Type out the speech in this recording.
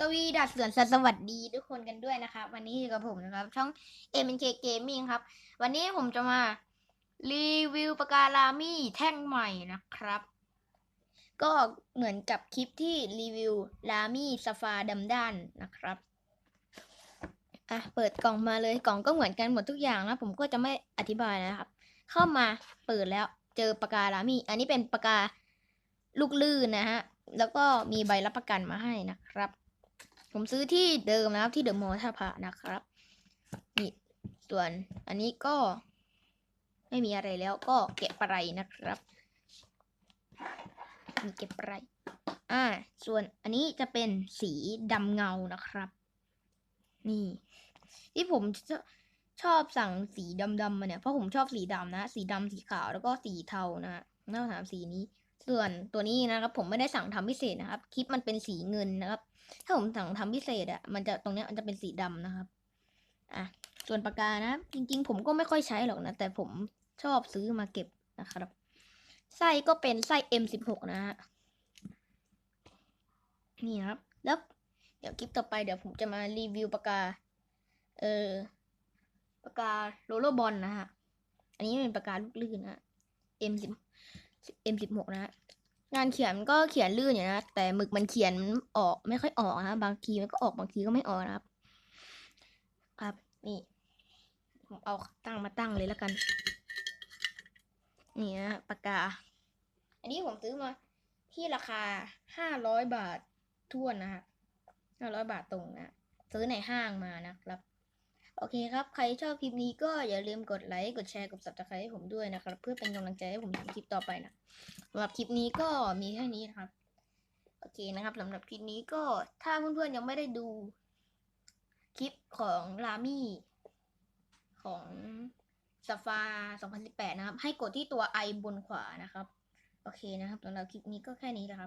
สวีดัสสือนสวัสดีทุกคนกันด้วยนะครับ วันนี้อยู่กับผมนะครับ ช่อง m k Gaming ครับ วันนี้ผมจะมารีวิวปากกาลามี่แท่งใหม่นะครับ ก็เหมือนกับคลิปที่รีวิวลามี่สฟาดำด้านนะครับอะเปิดกล่องมาเลยกล่องก็เหมือนกันหมดทุกอย่างนะ ผมก็จะไม่อธิบายนะครับ เข้ามาเปิดแล้วเจอปากกาลามี่อันนี้เป็นปากกาลูกลื่นนะฮะแล้วก็มีใบรับประกันมาให้นะครับ ผมซื้อที่เดิมนะครับที่เดอะมอลล์ท่าพระนะครับนี่ส่วนอันนี้ก็ไม่มีอะไรแล้วก็เก็บไปนะครับมีเก็บไปอ่า ส่วนอันนี้จะเป็นสีดำเงานะครับ นี่ ที่ผมชอบชอบสั่งสีดำๆมาเนี่ย เพราะผมชอบสีดำนะ สีดำสีขาวแล้วก็สีเทานะน้าถามสีนี้ ส่วนตัวนี้นะครับ ผมไม่ได้สั่งทำพิเศษนะครับ คลิปมันเป็นสีเงินนะครับ ถ้าผมสั่งทำพิเศษอะมันจะตรงเนี้ยมันจะเป็นสีดำนะครับ อะ ส่วนปากกานะ จริง ๆ ผมก็ไม่ค่อยใช้หรอกนะ แต่ผมชอบซื้อมาเก็บนะครับ ไส้ก็เป็นไส้ M16 นะฮะ นี่นะครับ แล้ว เดี๋ยวคลิปต่อไปเดี๋ยวผมจะมารีวิวปากกา เออปากกาโรลเลอร์บอลนะฮะ อันนี้เป็นปากกาลูกลื่นนะฮะ M10 M16 นะฮะ งานเขียนก็เขียนลื่นอยู่นะแต่หมึกมันเขียนออกไม่ค่อยออกนะบางทีมันก็ออกบางทีก็ไม่ออกนะครับ ครับนี่ผมเอาตั้งมาตั้งเลยแล้วกัน นี่นะปากกา อันนี้ผมซื้อมาที่ราคาห้าร้อยบาททั่วนนะฮะห้าร้อยบาทตรงนะซื้อในห้างมานะครับ โอเคครับ ใครชอบคลิปนี้ก็อย่าลืมกดไลค์กดแชร์กด subscribe ให้ผมด้วยนะครับ เพื่อเป็นกำลังใจให้ผมทำคลิปต่อไปนะสำหรับคลิปนี้ก็มีแค่นี้นะครับ โอเคนะครับสำหรับคลิปนี้ก็ถ้าเพื่อนๆยังไม่ได้ดู คลิปของลามี่ของซาฟา2018 นะครับ ให้กดที่ตัวไอบนขวานะครับ โอเคนะครับสำหรับคลิปนี้ก็แค่นี้นะครับ